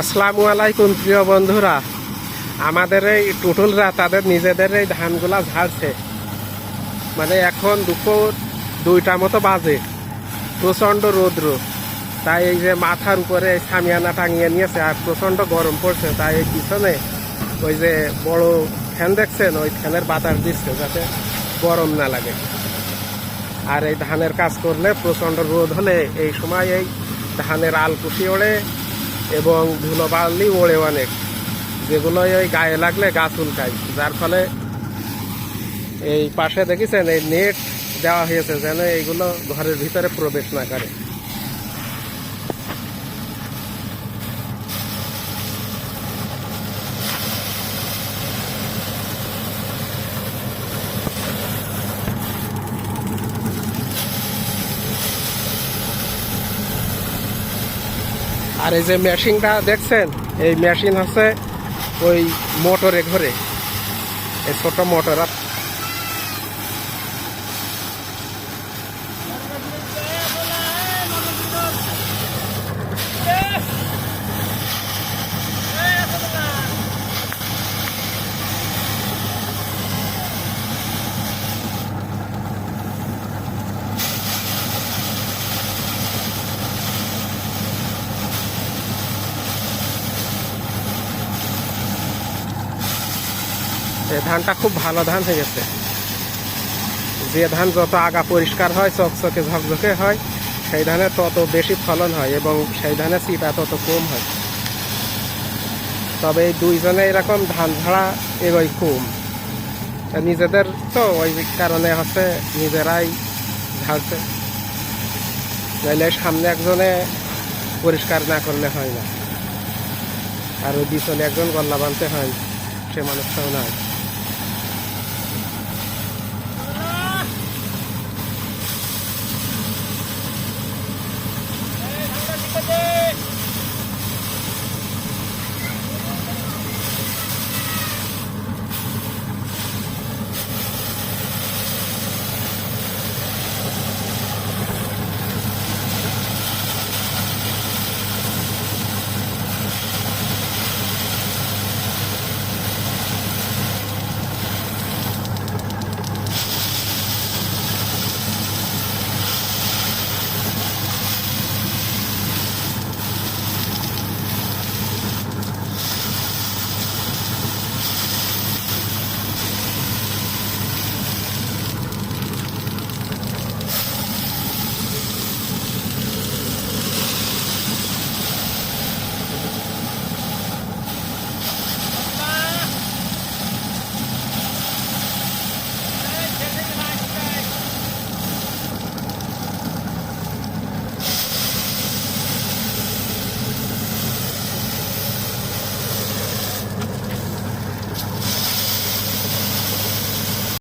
আসসালামু আলাইকুম, প্রিয় বন্ধুরা। আমাদের এই টুটুলরা তাদের নিজেদের এই ধানগুলা ঝাড়ছে। মানে এখন দুপুর দুইটা মতো বাজে। প্রচণ্ড রৌদ্র। তাই এই যে মাথার উপরে সামিয়ানা টাঙিয়ে নিয়েছে, আর প্রচণ্ড গরম পড়ছে। তাই এই পিছনে ওই যে বড় ফ্যান দেখছেন, ওই ফ্যানের বাতাস দিচ্ছে যাতে গরম না লাগে। আর এই ধানের কাজ করলে প্রচণ্ড রোদ হলে এই সময় এই ধানের আল আলকুশি ওড়ে এবং ধুলো বালি ওড়ে অনেক। যেগুলো ওই গায়ে লাগলে গাছ উল্কায় যার ফলে এই পাশে দেখেছেন, এই নেট দেওয়া হয়েছে যেন এইগুলো ঘরের ভিতরে প্রবেশ না করে। আর এই যে মেশিনটা দেখছেন? এই মেশিন হচ্ছে ওই মোটরে ঘরে। এই ছোট মোটর ধানটা খুব ভালো ধান হয়ে গেছে। যে ধান যত আগা পরিষ্কার হয়, চকচকে ঝকঝকে হয়, সেই ধানের তত বেশি ফলন হয় এবং সেই ধানের চিটা তত কম হয়। তবে এই দুইজনে এরকম ধান ঝাড়া এগোই কম। নিজেদের তো ওই কারণে হচ্ছে নিজেরাই ঝাড়ছে নাইলে সামনে একজনে পরিষ্কার না করলে হয় না। আর ওই একজন গল্লা বানতে হয়, সে মানুষটাও নাই